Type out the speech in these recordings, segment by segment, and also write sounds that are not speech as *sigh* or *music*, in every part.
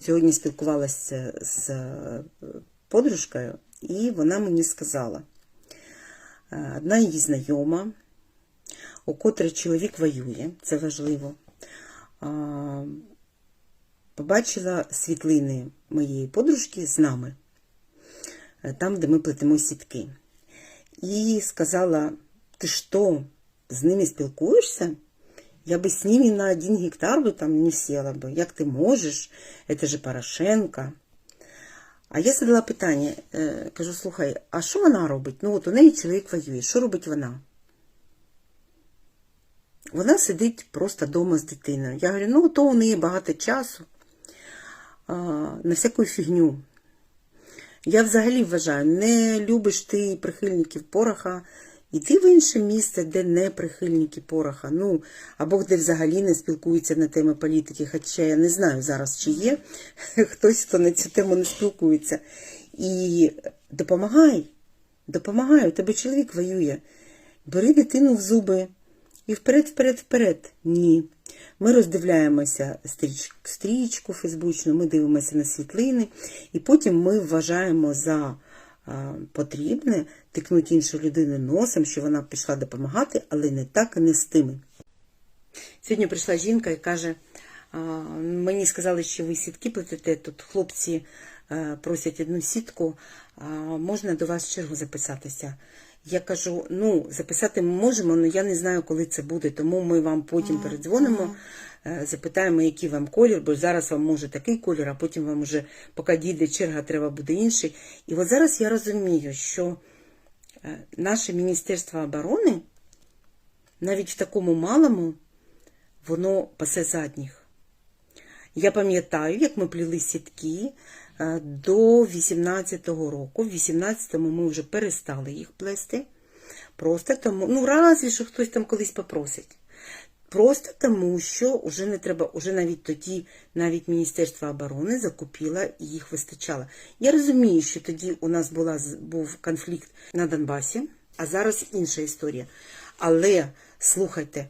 Сьогодні спілкувалася з е, подружкою, і вона мені сказала, е, одна її знайома, у котрій чоловік воює, це важливо, побачила світлини моєї подружки з нами, е, там, де ми плетемо сітки. І сказала: ти що, з ними спілкуєшся? Я бы с ними на один гектар бы там не села бы. Як ти можеш? Это же Порошенко. А я задала питання, е, кажу, слухай, а що вона робить? Ну от у неї чоловік воює, що робить вона? Вона сидить просто вдома з дитиною. Я говорю, ну то у неї багато часу а, на всяку фігню. Я взагалі вважаю, не любиш ти прихильників пороха, іди в інше місце, де не прихильники пороха. Ну, або де взагалі не спілкуються на теми політики, хоча я не знаю зараз, чи є *laughs* хтось, хто на цю тему не спілкується. І допомагай, допомагай, у тебе чоловік воює. Бери дитину в зуби і вперед, вперед, вперед. Ні. Ми роздивляємося стріч, стрічку фейсбучну, ми дивимося на світлини, і потім ми вважаємо за потрібне тикнути іншу людину носом, що вона пішла допомагати, але не так і не з тими. Сьогодні прийшла жінка і каже: мені сказали, що ви сітки плетете, тут хлопці е, просять одну сітку, можна до вас в чергу записатися. Я кажу, ну, записати ми можемо, але я не знаю, коли це буде, тому ми вам потім передзвонимо, е, запитаємо, який вам колір, бо зараз вам може такий колір, а потім вам вже, поки дійде черга, треба буде інший. І от зараз я розумію, що е, наше Міністерство оборони навіть в такому малому воно пасе задніх. Я пам'ятаю, як ми пліли сітки до 18-го року. В 18-му ми вже перестали їх плести. Просто тому, ну разві що хтось там колись попросить. Просто тому, що вже не треба, вже навіть тоді, навіть Міністерство оборони закупило і їх вистачало. Я розумію, що тоді у нас була, був конфлікт на Донбасі, а зараз інша історія. Але слухайте,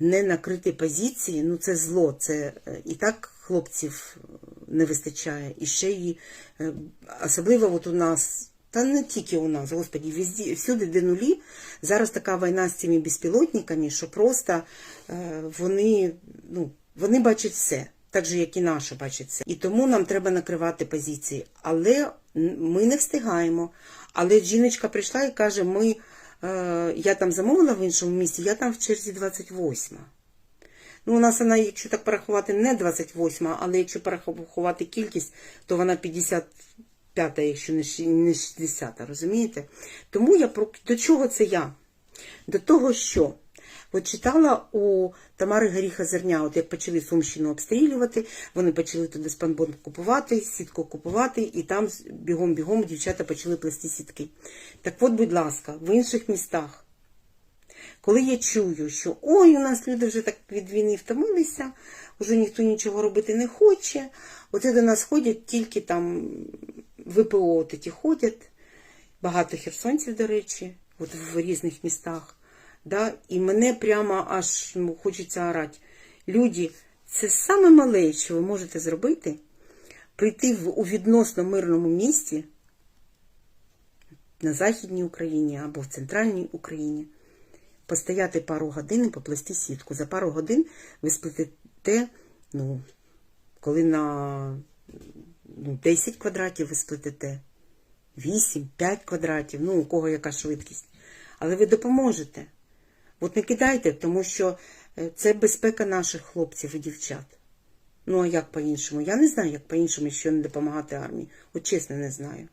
не накрити позиції, ну це зло. Це е, і так хлопців е, не вистачає. І ще й е, особливо от у нас, та не тільки у нас, господі, везде, всюди, де нулі. Зараз така війна з цими безпілотниками, що просто е, вони, ну, вони бачать все. Так же, як і наші бачать все. І тому нам треба накривати позиції. Але ми не встигаємо. Але жіночка прийшла і каже: ми, е, я там замовила в іншому місці, я там в черзі 28. Ну, у нас вона, якщо так порахувати, не 28, але якщо порахувати кількість, то вона 55, якщо не ші- 60, розумієте? Тому я про до чого це я? До того, що от читала у Тамари Горіха Зерня, от як почали Сумщину обстрілювати, вони почали туди спанбон купувати, сітку купувати, і там бігом-бігом дівчата почали плести сітки. Так от, будь ласка, в інших містах коли я чую, що ой, у нас люди вже так від війни втомилися, вже ніхто нічого робити не хоче. Оце до нас ходять тільки там ВПО ті ходять, багато херсонців, до речі, от в різних містах. Да? І мене прямо аж ну, хочеться орати. Люди, це саме мале, що ви можете зробити, прийти в, у відносно мирному місті на Західній Україні або в центральній Україні постояти пару годин і поплести сітку. За пару годин ви сплетете, ну, коли на ну, 10 квадратів ви сплетете, 8, 5 квадратів, ну, у кого яка швидкість. Але ви допоможете. От не кидайте, тому що е, це безпека наших хлопців і дівчат. Ну, а як по-іншому? Я не знаю, як по-іншому, що не допомагати армії. От чесно, не знаю.